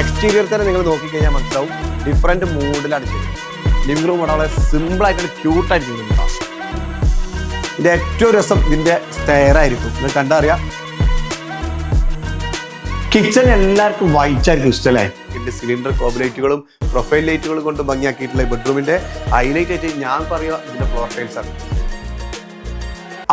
Exterior തന്നെ നിങ്ങൾ നോക്കിക്കഴിഞ്ഞാൽ മനസ്സിലാവും. ഡിഫറെന്റ് മൂഡിലാണ് ചെയ്യുന്നത്. ലിവിംഗ് റൂം വളരെ സിമ്പിൾ ക്യൂട്ടായിട്ട് ചെയ്യുന്നുണ്ടാവും ഇതിന്റെ ഏറ്റവും രസം ഇതിന്റെ സ്റ്റെയറായിരിക്കും നിങ്ങൾ കണ്ടറിയാം കിച്ചൺ എല്ലാവർക്കും വൈറ്റ് ആയിരിക്കും ഇഷ്ടമല്ലേ ഇതിന്റെ സിലിണ്ടർ കോബിലൈറ്റുകളും പ്രൊഫൈൽ ലൈറ്റുകളും കൊണ്ട് ഭംഗിയാക്കിയിട്ടുള്ള ബെഡ്റൂമിന്റെ ഹൈലൈറ്റ് ആയിട്ട് ഞാൻ പറയുക ഇതിന്റെ ഫ്ലോർ ടൈൽസ് ആണ്.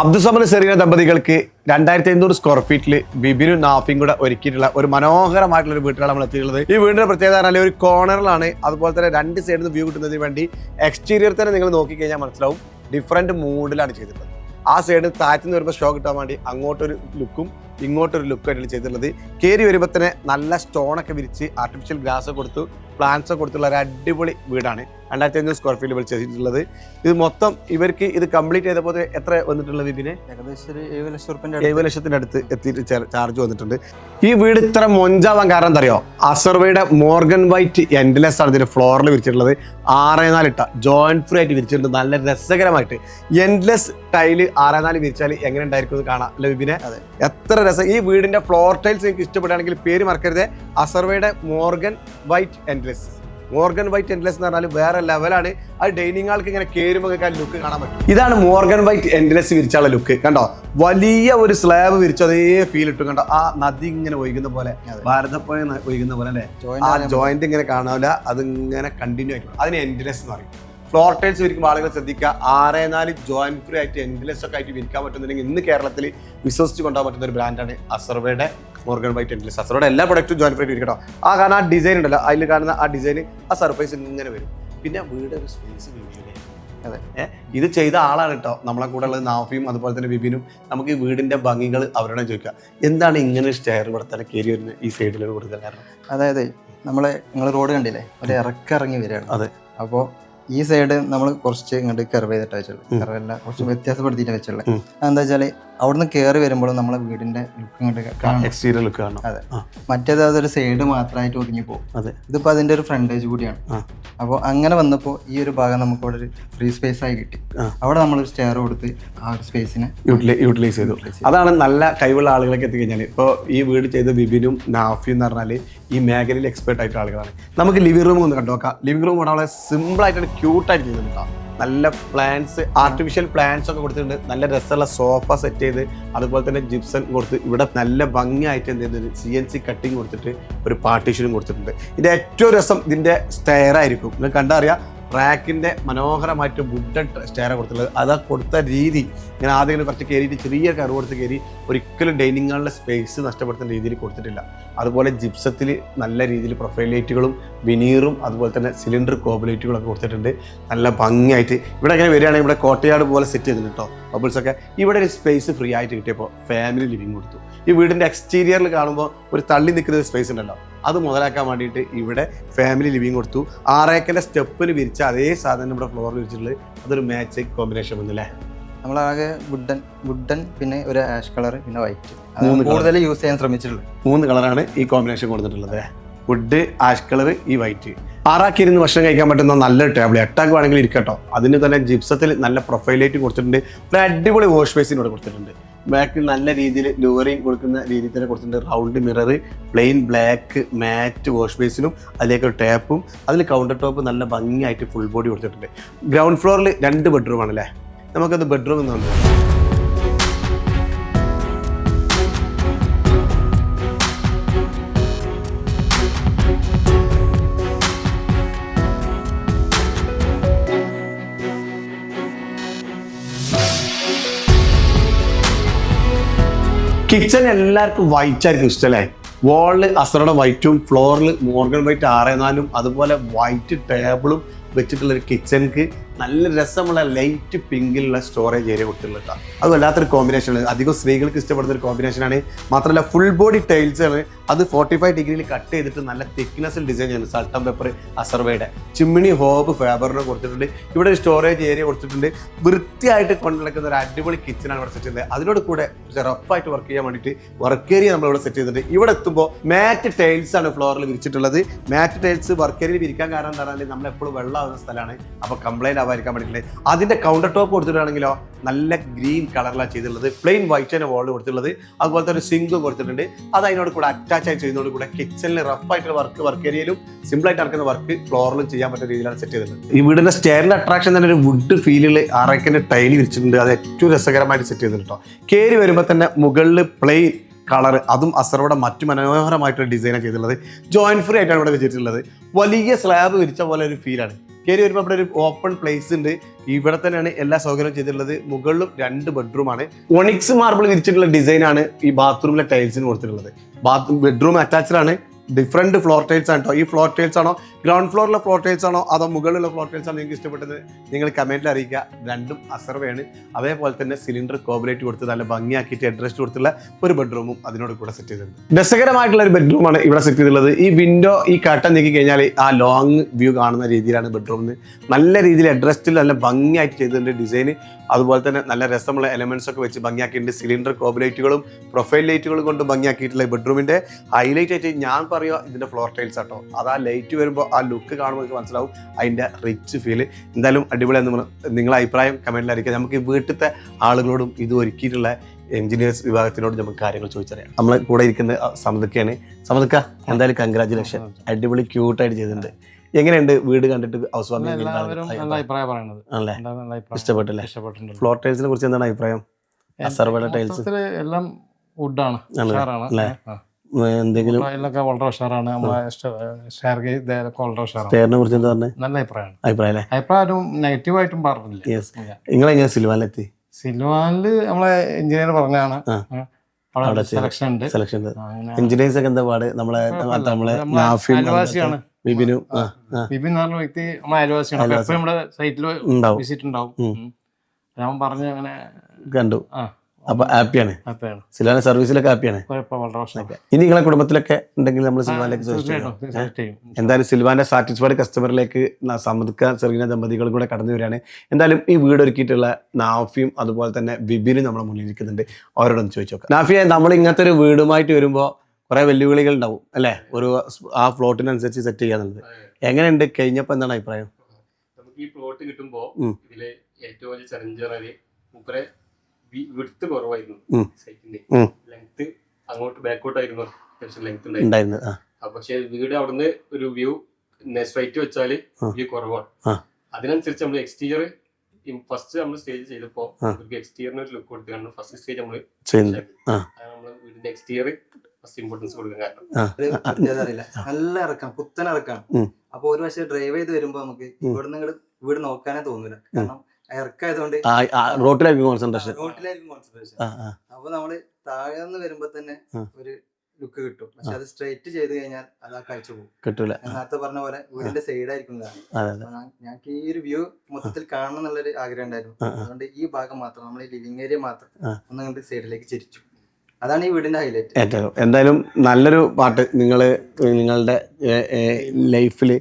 അബ്ദുസമൻ സെറീന ദമ്പതികൾക്ക് രണ്ടായിരത്തി അഞ്ഞൂറ് സ്ക്വയർ ഫീറ്റിൽ ബിബിനും നാഫിയും കൂടെ ഒരുക്കിയിട്ടുള്ള ഒരു മനോഹരമായിട്ടുള്ള ഒരു വീട്ടിലാണ് നമ്മൾ എത്തിയിട്ടുള്ളത്. ഈ വീടിന്റെ പ്രത്യേകത പറഞ്ഞാൽ ഒരു കോർണറിലാണ് അതുപോലെ തന്നെ രണ്ട് സൈഡിൽ നിന്ന് വ്യൂ കിട്ടുന്നതിന് വേണ്ടി എക്സ്റ്റീരിയർ തന്നെ നിങ്ങൾ നോക്കിക്കഴിഞ്ഞാൽ മനസ്സിലാവും. ഡിഫറെന്റ് മൂഡിലാണ് ചെയ്തിട്ടുള്ളത്. ആ സൈഡിൽ താഴ്ത്തു നിന്ന് വരുമ്പോൾ ഷോ കിട്ടാൻ വേണ്ടി അങ്ങോട്ടൊരു ലുക്കും ഇങ്ങോട്ടൊരു ലുക്കും ആയിട്ടാണ് ചെയ്തിട്ടുള്ളത്. കയറി വരുമ്പോൾ തന്നെ നല്ല സ്റ്റോണൊക്കെ വിരിച്ച് ആർട്ടിഫിഷ്യൽ ഗ്രാസ് കൊടുത്തു പ്ലാന്റ്സ് കൊടുത്തുള്ള ഒരു അടിപൊളി വീടാണ്. രണ്ടായിരത്തി അഞ്ഞൂറ് സ്ക്വയർ ഫീറ്റ് വിളിച്ച് ചെയ്തിട്ടുള്ളത്. ഇത് മൊത്തം ഇവർക്ക് ഇത് കംപ്ലീറ്റ് ചെയ്തപ്പോൾ എത്ര വന്നിട്ടുള്ളത് ഇതിന്? ഏകദേശം ഒരു ഏഴ് ലക്ഷം ലക്ഷത്തിന്റെ അടുത്ത് എത്തിയിട്ട് ചാർജ് വന്നിട്ടുണ്ട്. ഈ വീട് ഇത്ര മൊഞ്ചാവാൻ കാരണം എന്താ അറിയോ? അസർവയുടെ മോർഗൻ വൈറ്റ് എൻഡ്ലെസ് ആണ് ഇതിന്റെ ഫ്ലോറിൽ വിരിച്ചിട്ടുള്ളത്. ആറേ നാലിട്ട ജോയിന്റ് ഫ്രീ ആയിട്ട് വിരിച്ചിട്ടുണ്ട്. നല്ല രസകരമായിട്ട്. എൻഡ്ലെസ് ടൈൽ ആറേ നാല് വിരിച്ചാൽ എങ്ങനെ ഉണ്ടായിരിക്കും എന്ന് കാണാം. അല്ലെ വിപിനെ? എത്ര രസം. ഈ വീടിന്റെ ഫ്ലോർ ടൈൽസ് നിങ്ങൾക്ക് ഇഷ്ടപ്പെടുകയാണെങ്കിൽ പേര് മറക്കരുത്. അസർവയുടെ Morgan white endless Morgan white endless എന്ന് പറഞ്ഞാൽ വേറെ ലെവലാണ് അത് ഡൈനിങ് ആൾക്ക് ഇങ്ങനെ കയറുമ്പോൾ ലുക്ക് കാണാൻ പറ്റും. ഇതാണ് മോർഗൻ വൈറ്റ് എൻഡ്ലെസ് വിരിച്ചുള്ള ലുക്ക് കണ്ടോ? വലിയ ഒരു സ്ലാബ് വിരിച്ചു അതേ ഫീൽ ഇട്ടു കണ്ടോ? ആ നദി ഇങ്ങനെ ഒഴുകുന്ന പോലെ. ഭാരതപ്പുഴ ഒഴുകുന്ന പോലെ അല്ലേ? ആ ജോയിന്റ് ഇങ്ങനെ കാണാവില്ല അതിങ്ങനെ കണ്ടിന്യൂ ആയിട്ട് അതിന് എൻഡ്ലെസ് എന്ന് പറയും. ഫ്ലോർ ടൈൽസ് വിരിക്കുമ്പോൾ ആളുകൾ ശ്രദ്ധിക്കുക. ആറ് നാല് ജോയിൻ ഫ്രീ ആയിട്ട് എൻഡ്ലെസ് ഒക്കെ ആയിട്ട് വിരിക്കാൻ പറ്റുന്നുണ്ടെങ്കിൽ ഇന്ന് കേരളത്തിൽ വിശ്വസിച്ച് കൊണ്ടുപോകാൻ പറ്റുന്ന ഒരു ബ്രാൻഡാണ് അസർവയുടെ മോർഗൻ വൈറ്റ് എൻഡ്ലെസ് അസർവയുടെ എല്ലാ പ്രൊഡക്റ്റും ജോയിൻ ഫ്രീ ആയിട്ട് വിരിക്കട്ടോ ആ കാരണം ആ ഡിസൈൻ ഉണ്ടല്ലോ. അതിൽ കാണുന്ന ആ ഡിസൈൻ ആ സർപ്രൈസ് ഇങ്ങനെ വരും. പിന്നെ വീട് ഒരു സ്പേസ് അതെ. ഏഹ് ഇത് ചെയ്ത ആളാണ് കേട്ടോ നമ്മളെ കൂടെ ഉള്ളത് നാഫിയും അതുപോലെ തന്നെ ബിബിനും. നമുക്ക് ഈ വീടിന്റെ ഭംഗികൾ അവരോട് ചോദിക്കാം എന്താണ് ഇങ്ങനെ സ്റ്റെയർ ഇവിടെ തന്നെ കയറി വരുന്ന ഈ സൈഡിൽ കൊടുക്കാൻ കാരണം? അതായത് നമ്മളെ നിങ്ങൾ റോഡ് കണ്ടില്ലേ? ഒരു ഇറക്കിറങ്ങി വരികയാണ്. അതെ. അപ്പോൾ ഈ സൈഡ് നമ്മൾ കുറച്ച് ഇങ്ങോട്ട് കർവ് ചെയ്തിട്ട് വെച്ചുള്ളൂ. കർവല്ല കുറച്ച് വ്യത്യാസപ്പെടുത്തിയിട്ട് വെച്ചുള്ളത്. എന്താ വെച്ചാൽ അവിടുന്ന് കയറി വരുമ്പോൾ നമ്മളെ വീടിന്റെ ലുക്ക് ഇങ്ങോട്ട് എക്സ്റ്റീരിയർ ലുക്ക് കാണണം. അതെ. മറ്റേത് അതൊരു സൈഡ് മാത്രമായിട്ട് ഒതുങ്ങി പോകും. അതെ. ഇതിപ്പോൾ അതിന്റെ ഒരു ഫ്രണ്ടേജ് കൂടിയാണ്. അപ്പോൾ അങ്ങനെ വന്നപ്പോൾ ഈ ഒരു ഭാഗം നമുക്ക് അവിടെ ഒരു ഫ്രീ സ്പേസ് ആയി കിട്ടി. അവിടെ നമ്മൾ ഒരു സ്റ്റെയർ കൊടുത്ത് ആ ഒരു സ്പേസിനെ യൂട്ടിലൈസ് ചെയ്തു. അതാണ് നല്ല കഴിവുള്ള ആളുകളൊക്കെ എത്തിക്കഴിഞ്ഞാൽ ഇപ്പോൾ ഈ വീട് ചെയ്ത ബിബിനും നാഫിയും എന്ന് പറഞ്ഞാൽ ഈ മേഖലയിൽ എക്സ്പേർട്ട് ആയിട്ടുള്ള ആളുകളാണ്. നമുക്ക് ലിവിംഗ് റൂം ഒന്ന് കണ്ടു നോക്കാം. ലിവിംഗ് റൂം വളരെ സിമ്പിൾ ആയിട്ട് ക്യൂട്ടായിട്ട് ചെയ്യുന്നുണ്ട് നല്ല പ്ലാന്റ്സ് ആർട്ടിഫിഷ്യൽ പ്ലാന്റ്സ് ഒക്കെ കൊടുത്തിട്ടുണ്ട്. നല്ല രസമുള്ള സോഫ സെറ്റ് ചെയ്ത് അതുപോലെ തന്നെ ജിപ്സൺ കൊടുത്ത് ഇവിടെ നല്ല ഭംഗിയായിട്ട് എന്ത് ചെയ്യുന്നത് സി എൻ സി കട്ടിങ് കൊടുത്തിട്ട് ഒരു പാർട്ടീഷനും കൊടുത്തിട്ടുണ്ട്. ഇതിന്റെ ഏറ്റവും രസം ഇതിന്റെ സ്റ്റെയർ ആയിരിക്കും. നിങ്ങൾ കണ്ടറിയാം റാക്കിന്റെ മനോഹരമായിട്ട് വുഡൻ സ്റ്റെയർ കൊടുത്തിട്ടുള്ളത്. അത് കൊടുത്ത രീതി ഇങ്ങനെ ആദ്യം കുറച്ച് കയറിയിട്ട് ചെറിയ കറി കൊടുത്ത് കയറി ഒരിക്കലും ഡൈനിങ് ഹാളിലെ സ്പേസ് നഷ്ടപ്പെടുത്തുന്ന രീതിയിൽ കൊടുത്തിട്ടില്ല. അതുപോലെ ജിപ്സത്തിൽ നല്ല രീതിയിൽ പ്രൊഫൈൽ ലൈറ്റുകളും വിനീറും അതുപോലെ തന്നെ സിലിണ്ടർ കോബുലൈറ്റുകളൊക്കെ കൊടുത്തിട്ടുണ്ട്. നല്ല ഭംഗിയായിട്ട് ഇവിടെ അങ്ങനെ വരികയാണെങ്കിൽ ഇവിടെ കോട്ടയാട് പോലെ സെറ്റ് ചെയ്തിട്ടുണ്ട് കേട്ടോ ബബിൾസൊക്കെ ഇവിടെ ഒരു സ്പേസ് ഫ്രീ ആയിട്ട് കിട്ടിയപ്പോൾ ഫാമിലി ലിവിങ് കൊടുത്തു. ഈ വീടിന്റെ എക്സ്റ്റീരിയറിൽ കാണുമ്പോൾ ഒരു തള്ളി നിൽക്കുന്ന ഒരു സ്പേസ് ഉണ്ടല്ലോ. അത് മുതലാക്കാൻ വേണ്ടിയിട്ട് ഇവിടെ ഫാമിലി ലിവിങ് കൊടുത്തു. ആറേക്കന്റെ സ്റ്റെപ്പിന് വിരിച്ച അതേ സാധനം ഇവിടെ ഫ്ലോറിൽ വിരിച്ചിട്ടുള്ളത് അതൊരു മാച്ച് കോമ്പിനേഷൻ വന്നില്ലേ നമ്മളാകെ വുഡൻ വുഡൻ പിന്നെ ഒരു ആഷ് കളർ പിന്നെ വൈറ്റ് കൂടുതൽ യൂസ് ചെയ്യാൻ ശ്രമിച്ചിട്ടുള്ളത്. മൂന്ന് കളറാണ് ഈ കോമ്പിനേഷൻ കൊടുത്തിട്ടുള്ളത്. വുഡ് ആഷ് കളർ ഈ വൈറ്റ് ആറാക്കി ഇരുന്ന് ഭക്ഷണം കഴിക്കാൻ പറ്റുന്ന നല്ല ടേബിൾ എട്ടാക്ക് വേണമെങ്കിൽ ഇരിക്കട്ടോ. അതിന് തന്നെ ജിപ്സത്തിൽ നല്ല പ്രൊഫൈലേറ്റ് കൊടുത്തിട്ടുണ്ട്. ഒരു അടിപൊളി വാഷ് ബേസിനോട് കൊടുത്തിട്ടുണ്ട്. ബാക്കിൽ നല്ല രീതിയിൽ ലൂറിങ് കൊടുക്കുന്ന രീതിയിൽ തന്നെ കൊടുത്തിട്ടുണ്ട്. Round mirror plain black matte wash ബേസിനും അതിലേക്ക് ടാപ്പും അതിൽ കൗണ്ടർ ടോപ്പ് നല്ല ഭംഗിയായിട്ട് ഫുൾ ബോഡി കൊടുത്തിട്ടുണ്ട്. ഗ്രൗണ്ട് ഫ്ലോറിൽ രണ്ട് ബെഡ്റൂം ആണല്ലേ? നമുക്കത് ബെഡ്റൂം എന്നുണ്ട് കിച്ചൺ എല്ലാവർക്കും വൈറ്റ് ആയിരിക്കും ഇഷ്ടമല്ലേ വാളിൽ അസറയുടെ വൈറ്റും ഫ്ലോറിൽ മോർഗൻ വൈറ്റ് ആറേ നാലും അതുപോലെ വൈറ്റ് ടേബിളും വെച്ചിട്ടുള്ളൊരു കിച്ചണിക്ക് നല്ല രസമുള്ള ലൈറ്റ് പിങ്കിലുള്ള സ്റ്റോറേജ് ഏരിയ കൊടുത്തിട്ടുള്ളത് കേട്ടോ അത് വല്ലാത്തൊരു കോമ്പിനേഷൻ അധികം സ്ത്രീകൾക്ക് ഇഷ്ടപ്പെടുന്ന ഒരു കോമ്പിനേഷനാണ് മാത്രമല്ല ഫുൾ ബോഡി ടൈൽസ് ആണ്. അത് ഫോർട്ടി ഫൈവ് ഡിഗ്രിയിൽ കട്ട് ചെയ്തിട്ട് നല്ല തിക്നെസ്സിൽ ഡിസൈൻ ചെയ്യുന്നത് സൾട്ടൻ പേപ്പർ അസർവയുടെ ചിമ്മിണി ഹോബ് ഫേബറിന് കൊടുത്തിട്ടുണ്ട്. ഇവിടെ ഒരു സ്റ്റോറേജ് ഏരിയ കൊടുത്തിട്ടുണ്ട്. വൃത്തിയായിട്ട് കൊണ്ടുനടക്കുന്ന ഒരു അടിപൊളി കിച്ചണാണ് ഇവിടെ സെറ്റ് ചെയ്തത് അതിനോട് കൂടെ റഫായിട്ട് വർക്ക് ചെയ്യാൻ വേണ്ടിയിട്ട് വർക്ക് ഏരിയ നമ്മൾ ഇവിടെ സെറ്റ് ചെയ്തിട്ടുണ്ട്. ഇവിടെ എത്തുമ്പോൾ മാറ്റ് ടൈൽസ് ആണ് ഫ്ലോറിൽ വിരിച്ചിട്ടുള്ളത്. മാറ്റ് ടൈൽസ് വർക്ക് ഏരിയയിൽ വിരിക്കാൻ കാരണം എന്താ പറഞ്ഞാൽ നമ്മൾ എപ്പോഴും വെള്ളമാകുന്ന സ്ഥലമാണ്. അപ്പോൾ കംപ്ലൈന്റ് ആവാതിരിക്കാൻ വേണ്ടിയിട്ട് അതിന്റെ കൗണ്ടർ ടോപ്പ് കൊടുത്തിട്ടാണെങ്കിലോ നല്ല ഗ്രീൻ കളറിലാണ് ചെയ്തിട്ടുള്ളത്. പ്ലെയിൻ വൈറ്റ് തന്നെ വാൾ കൊടുത്തിട്ടുള്ളത്. അതുപോലെ തന്നെ സിങ്ക് കൊടുത്തിട്ടുണ്ട്. അത് അതിനോട് കൂടെ അറ്റാച്ച് ആയി ചെയ്യുന്നതോട് കൂടെ കിച്ചണിൽ റഫ് ആയിട്ടുള്ള വർക്ക് വർക്ക് ഏരിയയിലും സിമ്പിളായിട്ട് നടക്കുന്ന വർക്ക് ഫ്ലോറിലും ചെയ്യാൻ പറ്റുന്ന രീതിയിലാണ് സെറ്റ് ചെയ്തിട്ടുള്ളത്. ഈ വീടിന്റെ സ്റ്റേറിന്റെ അട്രാക്ഷൻ തന്നെ ഒരു വുഡ് ഫീലിൽ അറക്കിന്റെ ടൈലി വിരിച്ചിട്ടുണ്ട്. അത് ഏറ്റവും രസകരമായിട്ട് സെറ്റ് ചെയ്തിട്ടുണ്ട് കേട്ടോ കയറി വരുമ്പോൾ തന്നെ മുകളിൽ പ്ലെയിൻ കളർ അതും അസറോടെ മറ്റു മനോഹരമായിട്ടുള്ള ഡിസൈനാണ് ചെയ്തിട്ടുള്ളത്. ജോയിന്റ് ഫ്രീ ആയിട്ടാണ് ഇവിടെ വെച്ചിട്ടുള്ളത്. വലിയ സ്ലാബ് വിരിച്ച പോലെ ഒരു ഫീലാണ് കയറി വരുമ്പോൾ അവിടെ ഒരു ഓപ്പൺ പ്ലേസ് ഉണ്ട്. ഇവിടെ തന്നെയാണ് എല്ലാ സൗകര്യവും ചെയ്തിട്ടുള്ളത്. മുകളിലും രണ്ട് ബെഡ്റൂമാണ് ഒണിക്സ് മാർബിൾ വിരിച്ചിട്ടുള്ള ഡിസൈനാണ് ഈ ബാത്റൂമിലെ ടൈൽസിന് കൊടുത്തിട്ടുള്ളത്. ബാത്റൂം ബെഡ്റൂം അറ്റാച്ച്ഡ് ആണ്. ഡിഫറെന്റ് ഫ്ലോർ ടൈൽസ് ആണ് കേട്ടോ ഈ ഫ്ലോർ ടൈൽസ് ആണോ? ഗ്രൗണ്ട് ഫ്ലോറിലെ ഫ്ലോർ ടൈൽസ് ആണോ? അതോ മുകളിലുള്ള ഫ്ലോർ ടൈൽസ് ആണോ നിങ്ങൾക്ക് ഇഷ്ടപ്പെട്ടത്? നിങ്ങൾ കമന്റിൽ അറിയിക്കുക. രണ്ടും അസർവയാണ് അതേപോലെ തന്നെ സിലിണ്ടർ കോബിലേറ്റ് കൊടുത്ത് നല്ല ഭംഗിയാക്കിയിട്ട് അഡ്രസ്റ്റ് കൊടുത്തുള്ള ഒരു ബെഡ്റൂമും അതിനോട് കൂടെ സെറ്റ് ചെയ്തിട്ടുണ്ട്. രസകരമായിട്ടുള്ള ഒരു ബെഡ്റൂമാണ് ഇവിടെ സെറ്റ് ചെയ്തിട്ടുള്ളത്. ഈ വിൻഡോ ഈ കട്ടൻ നീക്കി കഴിഞ്ഞാൽ ആ ലോങ് വ്യൂ കാണുന്ന രീതിയിലാണ് ബെഡ്റൂമിന് നല്ല രീതിയിൽ അഡ്രസ്റ്റിൽ നല്ല ഭംഗിയായിട്ട് ചെയ്തിട്ടുണ്ട് ഡിസൈൻ അതുപോലെ തന്നെ നല്ല രസമുള്ള എലമെന്റ്സ് ഒക്കെ വെച്ച് ഭംഗിയാക്കിയിട്ടുണ്ട്. സിലിണ്ടർ കോബിലൈറ്റുകളും പ്രൊഫൈൽ ലൈറ്റുകളും കൊണ്ട് ഭംഗിയാക്കിയിട്ടുള്ള ബെഡ്റൂമിന്റെ ഹൈലൈറ്റ് ആയിട്ട് ഞാൻ പറയുക ഇതിന്റെ ഫ്ലോർ ടൈൽസ് ആട്ടോ. അത് ആ ലൈറ്റ് വരുമ്പോൾ ആ ലുക്ക് കാണുമ്പോൾ നിങ്ങൾക്ക് മനസ്സിലാവും അതിന്റെ റിച്ച് ഫീൽ എന്തായാലും അടിപൊളിയാന്ന് നിങ്ങളെ അഭിപ്രായം കമന്റിൽ അറിയിക്കുക നമുക്ക് ഈ വീട്ടിലത്തെ ആളുകളോടും ഇത് ഒരുക്കിയിട്ടുള്ള എഞ്ചിനീയേഴ്സ് വിഭാഗത്തിനോട് നമുക്ക് കാര്യങ്ങൾ ചോദിച്ചറിയാം. നമ്മളെ കൂടെ ഇരിക്കുന്ന സമതക്കാണ് സമതക്ക എന്തായാലും കൺഗ്രാചുലേഷൻ അടിപൊളി ക്യൂട്ടായിട്ട് ചെയ്തിട്ടുണ്ട്. എങ്ങനെയുണ്ട് വീട് കണ്ടിട്ട് ഹൗസ് വാമിംഗ് ഇഷ്ടപ്പെട്ടില്ലേ? ഫ്ലോർ ടൈൽസിനെ കുറിച്ച് എന്താണ് അഭിപ്രായം? എല്ലാം വുഡാണ് എന്തെങ്കിലും അതിലൊക്കെ വളരെ ഉഷാറാണ്. സ്റ്റെയറിനെ കുറിച്ച് എന്താ പറഞ്ഞത് നല്ല അഭിപ്രായമാണ്. അഭിപ്രായം അല്ലേ അഭിപ്രായം നെഗറ്റീവ് ആയിട്ടും പറഞ്ഞില്ല. യെസ് നിങ്ങളെങ്ങനെ സിൽവാനിലെത്തി? സിൽവാനിൽ നമ്മളെ എഞ്ചിനീയർ പറഞ്ഞാണ്. സെലക്ഷൻ ഉണ്ട്. സെലക്ഷൻ എഞ്ചിനീയേഴ്സ് ഒക്കെ എന്താ പാട്? നമ്മളെ നമ്മളെ അയൽവാസിയാണ്. ആ, ബിബിൻ എന്ന് പറഞ്ഞ വ്യക്തി നമ്മളെ അയൽവാസിയാണ്. എപ്പോഴും നമ്മുടെ സൈറ്റിൽ വിസിറ്റ് ഉണ്ടാവും. ഞാൻ പറഞ്ഞു അങ്ങനെ കണ്ടു. ആ. അപ്പൊ ഹാപ്പിയാണ്. സിലാന സിൽവാന സർവീസിലൊക്കെ ഹാപ്പിയാണ്. ഇനി നിങ്ങളെ കുടുംബത്തിലൊക്കെ ഉണ്ടെങ്കിൽ നമ്മൾ സിൽവാനിലേക്ക് എന്തായാലും സിൽവാന്റെ സാറ്റിസ്ഫൈഡ് കസ്റ്റമറിലേക്ക് സമ്മതിക്ക ചെറിയ ദമ്പതികളും കൂടെ കടന്നു വരികയാണ്. എന്തായാലും ഈ വീട് ഒരുക്കിയിട്ടുള്ള നാഫിയും അതുപോലെ തന്നെ ബിബിനും നമ്മളെ മുന്നിൽ ഇരിക്കുന്നുണ്ട്. അവരോടൊന്ന് ചോദിച്ചു നോക്കാം. നാഫിയെ നമ്മൾ ഇങ്ങനത്തെ ഒരു വീടുമായിട്ട് വരുമ്പോൾ കുറെ വെല്ലുവിളികൾ ഉണ്ടാവും അല്ലേ? ഒരു ആ ഫ്ലോട്ടിനനുസരിച്ച് സെറ്റ് ചെയ്യാന്നുള്ളത് എങ്ങനെയുണ്ട്? കഴിഞ്ഞപ്പോൾ എന്താണ് അഭിപ്രായം? നമുക്ക് ഈ പ്ലോട്ട് കിട്ടുമ്പോൾ ഇതിലെ ഏറ്റവും വലിയ ചലഞ്ച് മൂപ്പരെ വിടുത്ത് കുറവായിരുന്നു. സൈറ്റിന്റെ ലെങ്ത് അങ്ങോട്ട് ബാക്കോട്ട് ആയിരുന്നു. അത്യാവശ്യം ലെങ്ത് ഉണ്ടായിരുന്നു. പക്ഷെ വീട് അവിടുന്ന് ഒരു വ്യൂ സ്ട്രൈറ്റ് വെച്ചാൽ. വ്യൂ കുറവാണ്. അതിനനുസരിച്ച് നമ്മൾ എക്സ്റ്റീരിയർ ഫസ്റ്റ് നമ്മൾ സ്റ്റേജ് ചെയ്തപ്പോ. എക്സ്റ്റീരിയറിന് ഒരു ലുക്ക് കൊടുത്താണ് ഫസ്റ്റ് സ്റ്റേജ് നമ്മൾ. നമ്മൾ വീടിന്റെ എക്സ്റ്റീരിയർ ഫസ്റ്റ് ഇമ്പോർട്ടൻസ് കൊടുക്കാൻ കാരണം. അറിയില്ല. നല്ല ഇറക്കാം കുത്തൻ ഇറക്കാം. അപ്പൊ ഒരു പക്ഷേ ഡ്രൈവ് ചെയ്ത് വരുമ്പോ നമുക്ക് ഇവിടെ ഇങ്ങോട്ട് വീട് നോക്കാനേ തോന്നില്ല കാരണം ഇറക്കായതുകൊണ്ട് റോട്ടിലായിരിക്കും കോൺസെൻട്രേഷൻ റോട്ടിലായിരിക്കും കോൺസെൻട്രേഷൻ അപ്പൊ നമ്മൾ താഴെ നിന്ന് വരുമ്പോ തന്നെ ഒരു ലുക്ക് കിട്ടും. പക്ഷെ അത് സ്ട്രൈറ്റ് ചെയ്ത് കഴിഞ്ഞാൽ അത് ആ കാഴ്ച പോകും. കിട്ടൂല. നേരത്തെ പറഞ്ഞ പോലെ വീടിന്റെ സൈഡ് ആയിരിക്കും ഞങ്ങൾക്ക് ഈ ഒരു വ്യൂ മൊത്തത്തിൽ കാണണം എന്നുള്ളൊരു ആഗ്രഹം ഉണ്ടായിരുന്നു. അതുകൊണ്ട് ഈ ഭാഗം മാത്രം നമ്മൾ ഈ ലിവിങ് ഏരിയ മാത്രം. ഒന്ന് കണ്ട് സൈഡിലേക്ക് ചിരിച്ചു. അതാണ് ഈ വീടിന്റെ ഹൈലൈറ്റ് ഏറ്റവും എന്തായാലും നല്ലൊരു പാട്ട് നിങ്ങൾ നിങ്ങളുടെ ലൈഫിൽ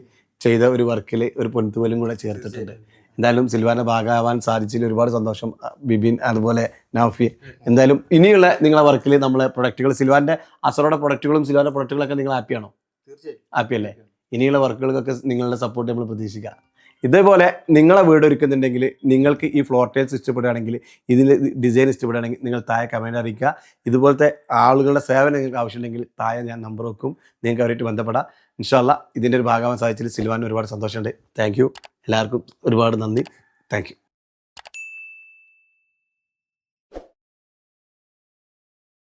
ചെയ്ത ഒരു വർക്കിൽ ഒരു പൊൻതുവലും കൂടെ ചേർത്തിട്ടുണ്ട്. എന്തായാലും സിൽവാന്റെ ഭാഗമാവാൻ സാധിച്ചതിൽ ഒരുപാട് സന്തോഷം ബിബിൻ അതുപോലെ നൗഫി. എന്തായാലും ഇനിയുള്ള നിങ്ങളെ വർക്കിൽ നമ്മളെ പ്രൊഡക്റ്റുകൾ സിൽവാന്റെ അസറോടെ പ്രൊഡക്റ്റുകളും സിൽവാന്റെ പ്രൊഡക്റ്റുകളൊക്കെ നിങ്ങൾ ഹാപ്പിയാണോ തീർച്ചയായും ഹാപ്പി അല്ലേ? ഇനിയുള്ള വർക്കുകൾക്കൊക്കെ നിങ്ങളുടെ സപ്പോർട്ട് നമ്മൾ പ്രതീക്ഷിക്കാം ഇതേപോലെ നിങ്ങളെ വീട് ഒരുക്കുന്നുണ്ടെങ്കിൽ നിങ്ങൾക്ക് ഈ ഫ്ലോർ ടൈൽസ് ഇഷ്ടപ്പെടുകയാണെങ്കിൽ ഇതിൽ ഡിസൈൻ ഇഷ്ടപ്പെടുകയാണെങ്കിൽ നിങ്ങൾ താഴെ കമന്റ് അറിയിക്കുക. ഇതുപോലത്തെ ആളുകളുടെ സേവനം നിങ്ങൾക്ക് ആവശ്യമുണ്ടെങ്കിൽ താഴെ ഞാൻ നമ്പർ വെക്കും. നിങ്ങൾക്ക് അവരായിട്ട് ബന്ധപ്പെടാം. ഇൻഷാല്ല ഇതിന്റെ ഒരു ഭാഗമാകാൻ സാധിച്ചതിൽ സിൽവാൻ ഒരുപാട് സന്തോഷമുണ്ട്. Thank you. എല്ലാവർക്കും ഒരുപാട് നന്ദി. Thank you.